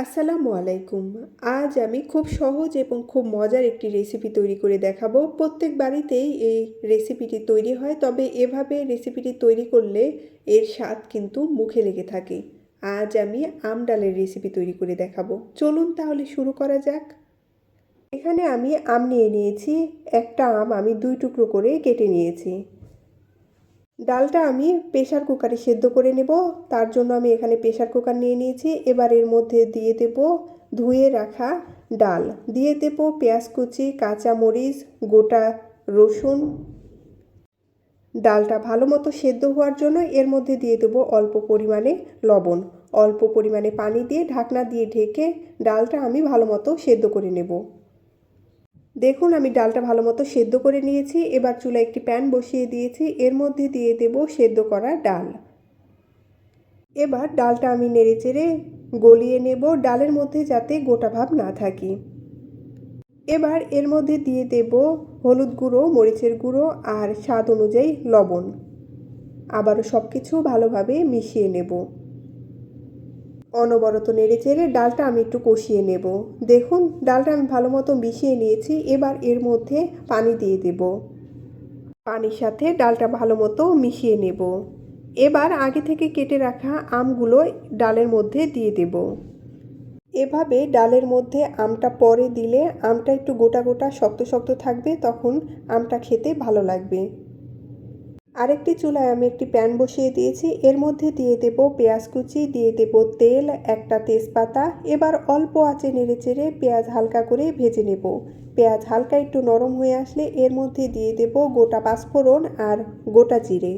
আসসালামু আলাইকুম। আজ আমি খুব সহজ এবং খুব মজার একটি রেসিপি তৈরি করে দেখাবো। প্রত্যেক বাড়িতেই এই রেসিপিটি তৈরি হয়, তবে এভাবে রেসিপিটি তৈরি করলে এর স্বাদ কিন্তু মুখে লেগে থাকে। আজ আমি আম ডালের রেসিপি তৈরি করে দেখাবো। চলুন তাহলে শুরু করা যাক। এখানে আমি আম নিয়ে নিয়েছি। একটা আম আমি দুই টুকরো করে কেটে নিয়েছি। ডালটা আমি প্রেশার কুকারে সেদ্ধ করে নেব। তার জন্য আমি এখানে প্রেশার কুকার নিয়ে নিয়েছি। এবার এর মধ্যে দিয়ে দেব, ধুয়ে রাখা ডাল। দিয়ে দেব পেঁয়াজ কুচি কাঁচামরিচ গোটা রসুন। ডালটা ভালো মতো সেদ্ধ হওয়ার জন্য এর মধ্যে দিয়ে দেব অল্প পরিমাণে লবণ। অল্প পরিমাণে পানি দিয়ে ঢাকনা দিয়ে ঢেকে ডালটা আমি ভালো মতো সেদ্ধ করে নেব। দেখুন, আমি ডালটা ভালো মতো সেদ্ধ করে নিয়েছি। এবার চুলা একটি প্যান বসিয়ে দিয়েছি। এর মধ্যে দিয়ে দেব সেদ্ধ করা ডাল। এবার ডালটা আমি নেড়ে চেড়ে গলিয়ে নেব ডালের মধ্যে যাতে গোটা ভাব না থাকে। এবার এর মধ্যে দিয়ে দেব হলুদ গুঁড়ো, মরিচের গুঁড়ো আর স্বাদ অনুযায়ী লবণ। আবারও সব কিছু ভালোভাবে মিশিয়ে নেব। অনবরত নেড়ে চেড়ে ডালটা আমি একটু কষিয়ে নেব। দেখুন, ডালটা আমি ভালো মতো মিশিয়ে নিয়েছি, এবার এর মধ্যে পানি দিয়ে দেব। পানির সাথে ডালটা ভালো মতো মিশিয়ে নেব। এবার আগে থেকে কেটে রাখা আমগুলো ডালের মধ্যে দিয়ে দেব। এভাবে ডালের মধ্যে আমটা পরে দিলে আমটা একটু গোটা গোটা, শক্ত শক্ত থাকবে, তখন আমটা খেতে ভালো লাগবে। আরেকটি চুলায় আমি একটি প্যান বসিয়ে দিয়েছি। এর মধ্যে দিয়ে দেব পেঁয়াজ কুচি, দিয়ে দেব তেল, একটা তেজপাতা। এবার অল্প আঁচে নেড়ে চেড়ে পেঁয়াজ হালকা করে ভেজে নেব। পেঁয়াজ হালকা একটু নরম হয়ে আসলে এর মধ্যে দিয়ে দেব গোটা পাঁচফোড়ন আর গোটা জিরে।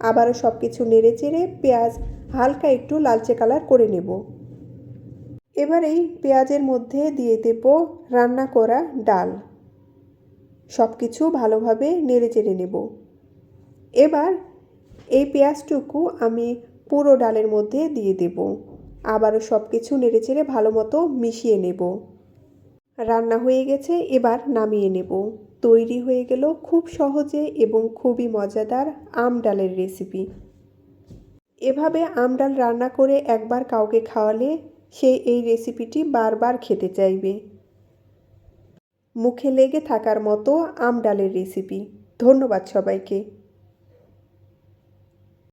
আবারও সব কিছু নেড়ে চেড়ে পেঁয়াজ হালকা একটু লালচে কালার করে নেব। এবার এই পেঁয়াজের মধ্যে দিয়ে দেব রান্না করা ডাল। সব কিছু ভালোভাবে নেড়ে চেড়ে নেব। এবার এই পেঁয়াজটুকু আমি পুরো ডালের মধ্যে দিয়ে দেব। আবারও সব কিছু নেড়েচেড়ে ভালো মতো মিশিয়ে নেব। রান্না হয়ে গেছে, এবার নামিয়ে নেব। তৈরি হয়ে গেল খুব সহজে এবং খুবই মজাদার আম ডালের রেসিপি। এভাবে আম ডাল রান্না করে একবার কাউকে খাওয়ালে সে এই রেসিপিটি বারবার খেতে চাইবে। মুখে লেগে থাকার মতো আম ডালের রেসিপি। ধন্যবাদ সবাইকে।